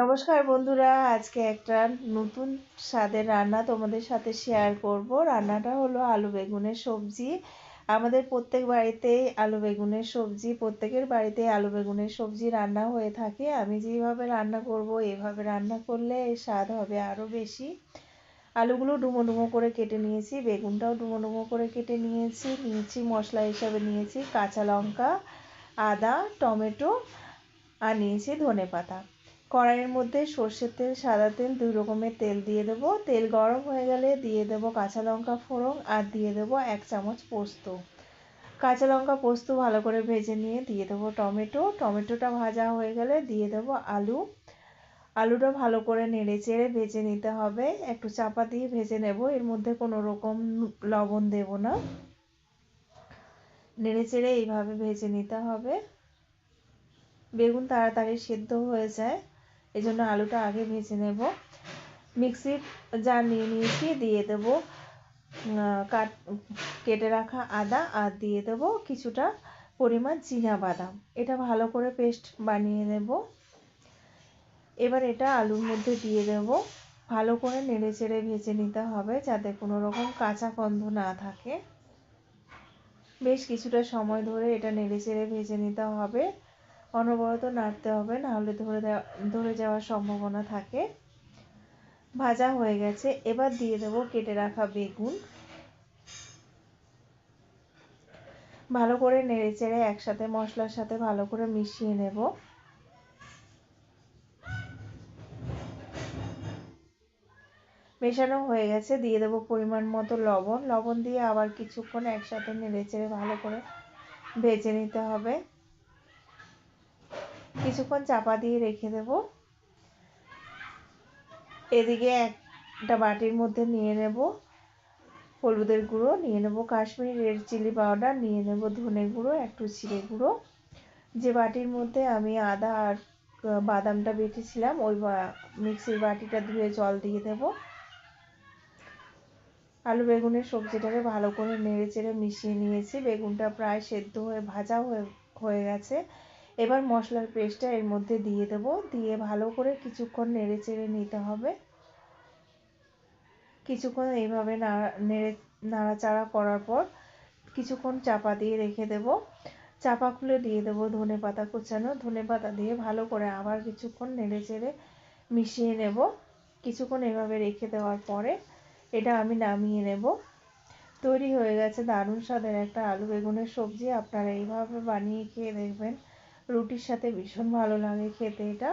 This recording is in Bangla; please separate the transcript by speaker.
Speaker 1: নমস্কার বন্ধুরা, আজকে একটা নতুন স্বাদের রান্না তোমাদের সাথে শেয়ার করব। রান্নাটা হলো আলু বেগুনের সবজি। আমাদের প্রত্যেক বাড়িতেই আলু বেগুনের সবজি, প্রত্যেকের বাড়িতেই আলু বেগুনের সবজি রান্না হয়ে থাকে। আমি যেভাবে রান্না করব, এভাবে রান্না করলে স্বাদ হবে আরও বেশি। আলুগুলো ডুমো ডুমো করে কেটে নিয়েছি, বেগুনটাও ডুমো ডুমো করে কেটে নিয়েছি। নিয়েছি মশলা হিসাবে নিয়েছি কাঁচা লঙ্কা, আদা, টমেটো আর নিয়েছি ধনে পাতা কড়াইয়ের মধ্যে সর্ষের তেল, সাদা তেল, দুই রকমের তেল দিয়ে দেব। তেল গরম হয়ে গেলে দিয়ে দেব কাঁচা লঙ্কা ফোড়ন আর দিয়ে দেব এক চামচ পোস্ত। কাঁচা লঙ্কা পোস্ত ভালো করে ভেজে নিয়ে দিয়ে দেবো টমেটো। টমেটোটা ভাজা হয়ে গেলে দিয়ে দেবো আলু। আলুটা ভালো করে নেড়ে চেড়ে ভেজে নিতে হবে। একটু চাপা দিয়ে ভেজে নেব। এর মধ্যে কোনো রকম লবণ দেব না। নেড়ে চেড়ে এইভাবে ভেজে নিতে হবে। বেগুন তাড়াতাড়ি সেদ্ধ হয়ে যায়। এই জন্য আলুটা আগে ভেজে নেব। মিক্সির জার নিয়ে নিয়েছি, দিয়ে দেব কাট, কেটে রাখা আদা আর দিয়ে দেব কিছুটা পরিমাণ চীনা বাদাম। এটা ভালো করে পেস্ট বানিয়ে নেব। এবার এটা আলুর মধ্যে দিয়ে দেব। ভালো করে নেড়ে চেড়ে ভেজে নিতে হবে যাতে কোনো রকম কাঁচা গন্ধ না থাকে। বেশ কিছুটা সময় ধরে এটা নেড়ে চেড়ে ভেজে নিতে হবে। অনবরত নাড়তে হবে, নাহলে ধরে দেওয়া, ধরে যাওয়ার সম্ভাবনা থাকে। ভাজা হয়ে গেছে, এবার দিয়ে দেব কেটে রাখা বেগুন। ভালো করে নেড়ে চেড়ে একসাথে মশলার সাথে ভালো করে মিশিয়ে নেব। মেশানো হয়ে গেছে, দিয়ে দেবো পরিমাণ মতো লবণ। লবণ দিয়ে আবার কিছুক্ষণ একসাথে নেড়ে চেড়ে ভালো করে ভেজে নিতে হবে। কিছুক্ষণ চাপা দিয়ে রেখে দেব। এদিকে একটা বাটির মধ্যে নিয়ে নেব। হলুদের গুঁড়ো নিয়ে নেব, কাশ্মীরি রেড চিলি পাউডার নিয়ে নেব, ধনে গুঁড়ো, একটু জিরে গুঁড়ো। যে বাটির মধ্যে আমি আদা আর বাদামটা বেটেছিলাম, ওই মিক্সির বাটিটা ধুয়ে জল দিয়ে দেব। আলু বেগুনের সবজিটাকে ভালো করে নেড়ে চেড়ে মিশিয়ে নিয়েছি। বেগুনটা প্রায় সেদ্ধ হয়ে, ভাজা হয়ে হয়ে গেছে। এবার মশলার পেস্টটা এর মধ্যে দিয়ে দেব। দিয়ে ভালো করে কিছুক্ষণ নেড়ে চেড়ে নিতে হবে। কিছুক্ষণ এইভাবে নাড়া, নেড়ে, নাড়াচাড়া করার পর কিছুক্ষণ চাপা দিয়ে রেখে দেব। চাপা খুলে দিয়ে দেবো ধনে পাতা কুচানো। ধনে পাতা দিয়ে ভালো করে আবার কিছুক্ষণ নেড়ে চেড়ে মিশিয়ে নেব। কিছুক্ষণ এভাবে রেখে দেওয়ার পরে এটা আমি নামিয়ে নেব। তৈরি হয়ে গেছে দারুণ স্বাদের একটা আলু বেগুনের সবজি। আপনারা এইভাবে বানিয়ে খেয়ে দেখবেন। রুটির সাথে ভীষণ ভালো লাগে খেতে এটা।